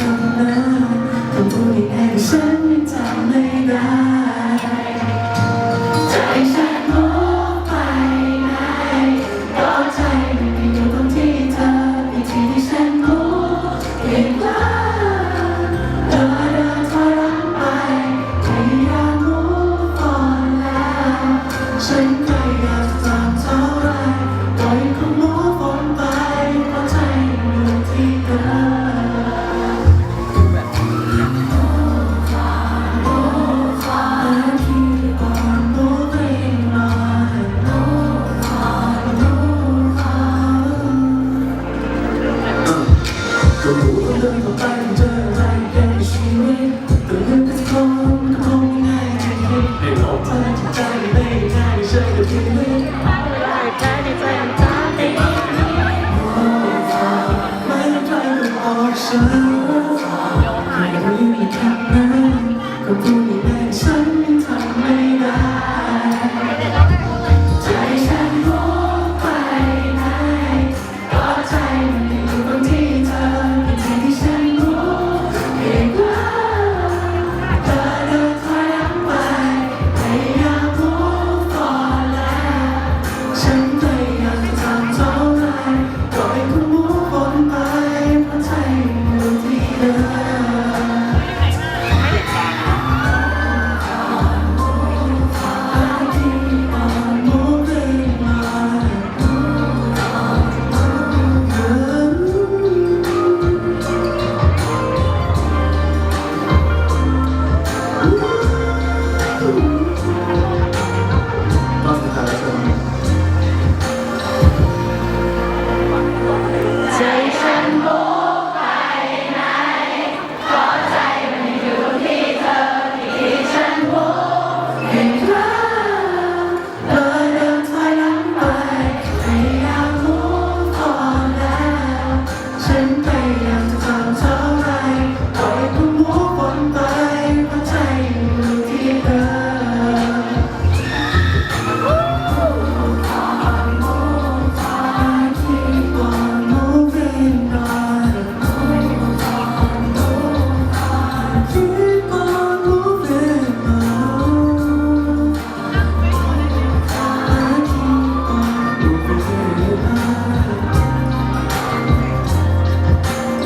ทำนะต้องพูดยังไงก็ฉันยังจำไม่ได้ใจฉันมอไปไหนก็ใจมันยังอยู่ตรงที่เธออีกทีที่ฉันพูดเก่งกว่เธอเดินถอยหลังไปพยายามมุ่ก่อนแล้วฉันพยายา Don't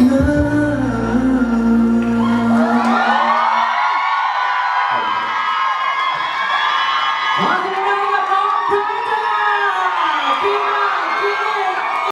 Thank.